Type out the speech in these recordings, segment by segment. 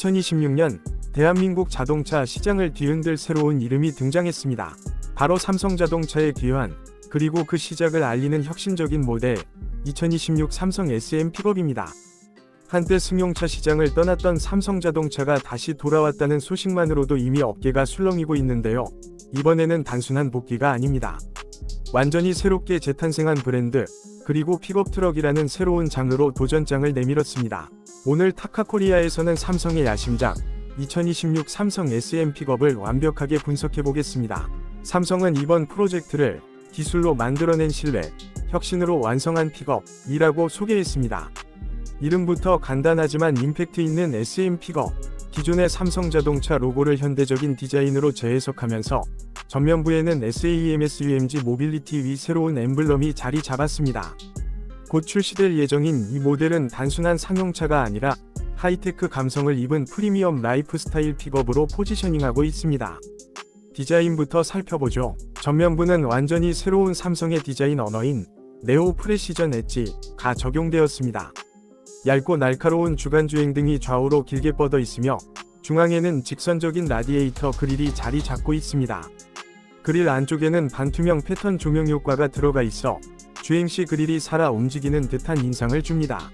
2026년 대한민국 자동차 시장을 뒤흔들 새로운 이름이 등장했습니다. 바로 삼성자동차의 귀환, 그리고 그 시작을 알리는 혁신적인 모델, 2026 삼성 SM 픽업입니다. 한때 승용차 시장을 떠났던 삼성자동차가 다시 돌아왔다는 소식만으로도 이미 어깨가 술렁이고 있는데요. 이번에는 단순한 복귀가 아닙니다. 완전히 새롭게 재탄생한 브랜드, 그리고 픽업 트럭이라는 새로운 장르로 도전장을 내밀었습니다. 오늘 타카코리아에서는 삼성의 야심작, 2026 삼성 SM 픽업을 완벽하게 분석해 보겠습니다. 삼성은 이번 프로젝트를 기술로 만들어낸 신뢰, 혁신으로 완성한 픽업이라고 소개했습니다. 이름부터 간단하지만 임팩트 있는 SM 픽업, 기존의 삼성 자동차 로고를 현대적인 디자인으로 재해석하면서 전면부에는 SAEMS UMG 모빌리티 위 새로운 엠블럼이 자리 잡았습니다. 곧 출시될 예정인 이 모델은 단순한 상용차가 아니라 하이테크 감성을 입은 프리미엄 라이프스타일 픽업으로 포지셔닝하고 있습니다. 디자인부터 살펴보죠. 전면부는 완전히 새로운 삼성의 디자인 언어인 네오 프레시전 엣지가 적용되었습니다. 얇고 날카로운 주간주행 등이 좌우로 길게 뻗어 있으며 중앙에는 직선적인 라디에이터 그릴이 자리 잡고 있습니다. 그릴 안쪽에는 반투명 패턴 조명 효과가 들어가 있어 주행 시 그릴이 살아 움직이는 듯한 인상을 줍니다.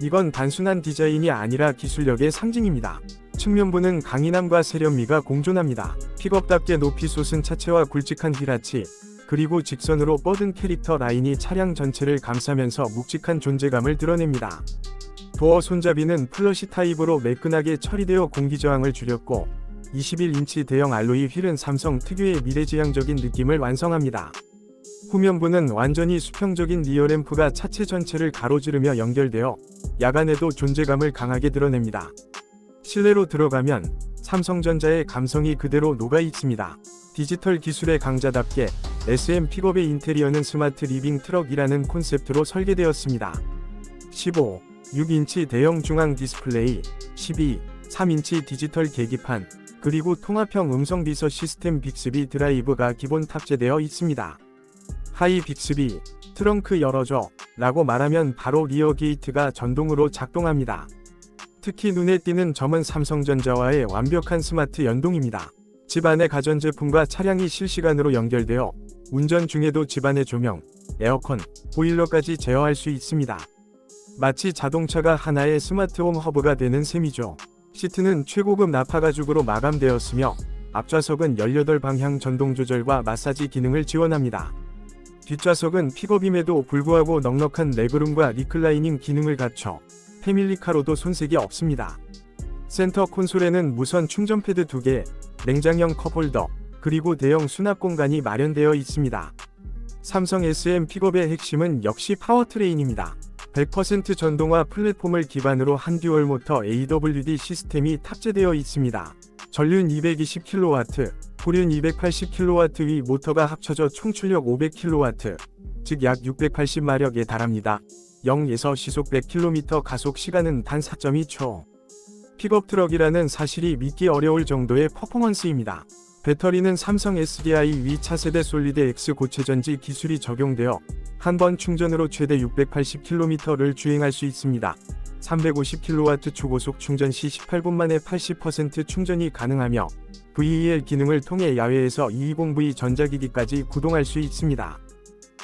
이건 단순한 디자인이 아니라 기술력의 상징입니다. 측면부는 강인함과 세련미가 공존합니다. 픽업답게 높이 솟은 차체와 굵직한 휘라치, 그리고 직선으로 뻗은 캐릭터 라인이 차량 전체를 감싸면서 묵직한 존재감을 드러냅니다. 도어 손잡이는 플러시 타입으로 매끈하게 처리되어 공기 저항을 줄였고 21인치 대형 알로이 휠은 삼성 특유의 미래지향적인 느낌을 완성합니다. 후면부는 완전히 수평적인 리어램프가 차체 전체를 가로지르며 연결되어 야간에도 존재감을 강하게 드러냅니다. 실내로 들어가면 삼성전자의 감성이 그대로 녹아 있습니다. 디지털 기술의 강자답게 SM 픽업의 인테리어는 스마트 리빙 트럭이라는 콘셉트로 설계되었습니다. 15, 6인치 대형 중앙 디스플레이, 12, 3인치 디지털 계기판, 그리고 통합형 음성 비서 시스템 빅스비 드라이브가 기본 탑재되어 있습니다. 하이 빅스비, 트렁크 열어줘 라고 말하면 바로 리어 게이트가 전동으로 작동합니다. 특히 눈에 띄는 점은 삼성전자와의 완벽한 스마트 연동입니다. 집안의 가전제품과 차량이 실시간으로 연결되어 운전 중에도 집안의 조명, 에어컨, 보일러까지 제어할 수 있습니다. 마치 자동차가 하나의 스마트홈 허브가 되는 셈이죠. 시트는 최고급 나파 가죽으로 마감되었으며 앞좌석은 18방향 전동 조절과 마사지 기능을 지원합니다. 뒷좌석은 픽업임에도 불구하고 넉넉한 레그룸과 리클라이닝 기능을 갖춰 패밀리카로도 손색이 없습니다. 센터 콘솔에는 무선 충전 패드 2개, 냉장형 컵홀더, 그리고 대형 수납 공간이 마련되어 있습니다. 삼성 SM 픽업의 핵심은 역시 파워트레인입니다. 100% 전동화 플랫폼을 기반으로 한 듀얼 모터 AWD 시스템이 탑재되어 있습니다. 전륜 220kW, 후륜 280kW 위 모터가 합쳐져 총 출력 500kW, 즉 약 680마력에 달합니다. 0에서 시속 100km 가속 시간은 단 4.2초. 픽업 트럭이라는 사실이 믿기 어려울 정도의 퍼포먼스입니다. 배터리는 삼성 SDI 위 차세대 솔리드 X 고체전지 기술이 적용되어 한 번 충전으로 최대 680km를 주행할 수 있습니다. 350kW 초고속 충전 시 18분 만에 80% 충전이 가능하며 VEL 기능을 통해 야외에서 220V 전자기기까지 구동할 수 있습니다.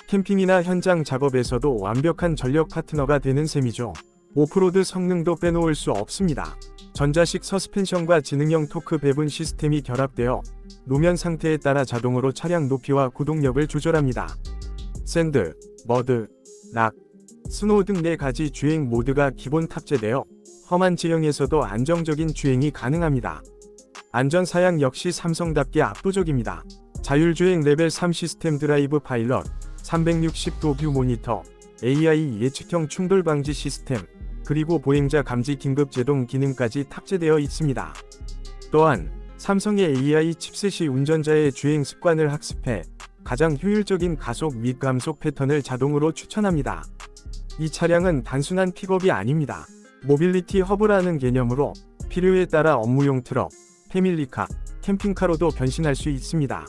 캠핑이나 현장 작업에서도 완벽한 전력 파트너가 되는 셈이죠. 오프로드 성능도 빼놓을 수 없습니다. 전자식 서스펜션과 지능형 토크 배분 시스템이 결합되어 노면 상태에 따라 자동으로 차량 높이와 구동력을 조절합니다. 샌드, 머드, 락, 스노우 등 4가지 주행 모드가 기본 탑재되어 험한 지형에서도 안정적인 주행이 가능합니다. 안전사양 역시 삼성답게 압도적입니다. 자율주행 레벨 3 시스템 드라이브 파일럿, 360도 뷰 모니터, AI 예측형 충돌 방지 시스템, 그리고 보행자 감지 긴급 제동 기능까지 탑재되어 있습니다. 또한 삼성의 AI 칩셋이 운전자의 주행 습관을 학습해 가장 효율적인 가속 및 감속 패턴을 자동으로 추천합니다. 이 차량은 단순한 픽업이 아닙니다. 모빌리티 허브라는 개념으로 필요에 따라 업무용 트럭, 패밀리카, 캠핑카로도 변신할 수 있습니다.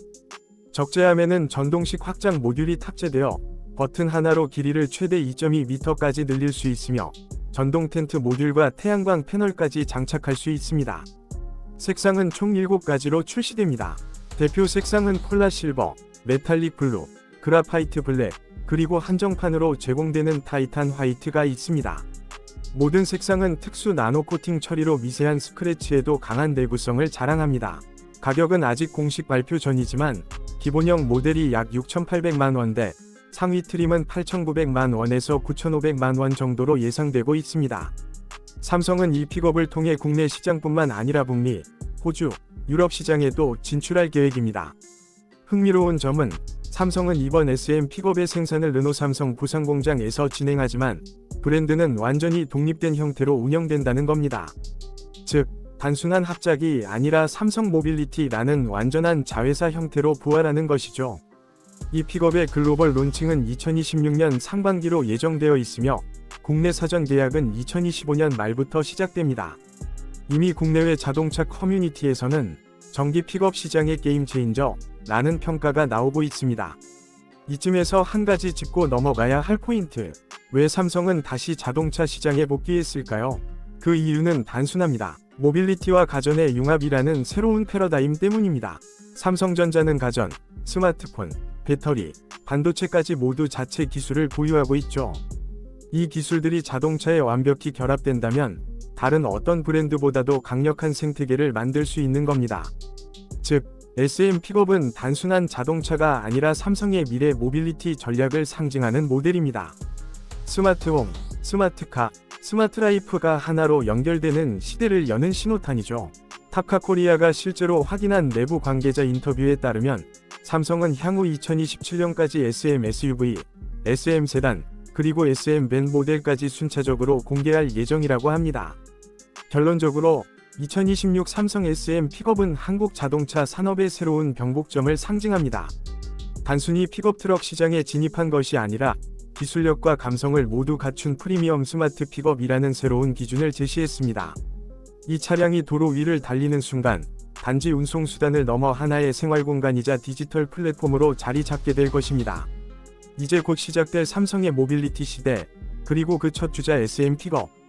적재함에는 전동식 확장 모듈이 탑재되어 버튼 하나로 길이를 최대 2.2m까지 늘릴 수 있으며 전동 텐트 모듈과 태양광 패널까지 장착할 수 있습니다. 색상은 총 7가지로 출시됩니다. 대표 색상은 콜라 실버, 메탈릭 블루, 그라파이트 블랙, 그리고 한정판으로 제공되는 타이탄 화이트가 있습니다. 모든 색상은 특수 나노 코팅 처리로 미세한 스크래치에도 강한 내구성을 자랑합니다. 가격은 아직 공식 발표 전이지만 기본형 모델이 약 6,800만 원대, 상위 트림은 8,900만 원에서 9,500만 원 정도로 예상되고 있습니다. 삼성은 이 픽업을 통해 국내 시장뿐만 아니라 북미, 호주, 유럽 시장에도 진출할 계획입니다. 흥미로운 점은 삼성은 이번 SM 픽업의 생산을 르노 삼성 부산 공장에서 진행하지만 브랜드는 완전히 독립된 형태로 운영된다는 겁니다. 즉, 단순한 합작이 아니라 삼성 모빌리티라는 완전한 자회사 형태로 부활하는 것이죠. 이 픽업의 글로벌 론칭은 2026년 상반기로 예정되어 있으며 국내 사전 계약은 2025년 말부터 시작됩니다. 이미 국내외 자동차 커뮤니티에서는 전기 픽업 시장의 게임 체인저라는 평가가 나오고 있습니다. 이쯤에서 한 가지 짚고 넘어가야 할 포인트. 왜 삼성은 다시 자동차 시장에 복귀했을까요? 그 이유는 단순합니다. 모빌리티와 가전의 융합이라는 새로운 패러다임 때문입니다. 삼성전자는 가전, 스마트폰, 배터리, 반도체까지 모두 자체 기술을 보유하고 있죠. 이 기술들이 자동차에 완벽히 결합된다면 다른 어떤 브랜드보다도 강력한 생태계를 만들 수 있는 겁니다. 즉, SM 픽업은 단순한 자동차가 아니라 삼성의 미래 모빌리티 전략을 상징하는 모델입니다. 스마트홈, 스마트카, 스마트라이프가 하나로 연결되는 시대를 여는 신호탄이죠. 타카코리아가 실제로 확인한 내부 관계자 인터뷰에 따르면 삼성은 향후 2027년까지 SM SUV, SM 세단, 그리고 SM 밴 모델까지 순차적으로 공개할 예정이라고 합니다. 결론적으로 2026 삼성 SM 픽업은 한국 자동차 산업의 새로운 병복점을 상징합니다. 단순히 픽업 트럭 시장에 진입한 것이 아니라 기술력과 감성을 모두 갖춘 프리미엄 스마트 픽업이라는 새로운 기준을 제시했습니다. 이 차량이 도로 위를 달리는 순간 단지 운송수단을 넘어 하나의 생활공간이자 디지털 플랫폼으로 자리 잡게 될 것입니다. 이제 곧 시작될 삼성의 모빌리티 시대, 그리고 그 첫 주자 SM 픽업.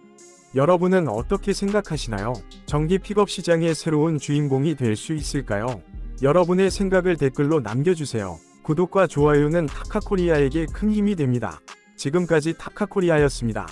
여러분은 어떻게 생각하시나요? 전기 픽업 시장의 새로운 주인공이 될 수 있을까요? 여러분의 생각을 댓글로 남겨주세요. 구독과 좋아요는 타카코리아에게 큰 힘이 됩니다. 지금까지 타카코리아였습니다.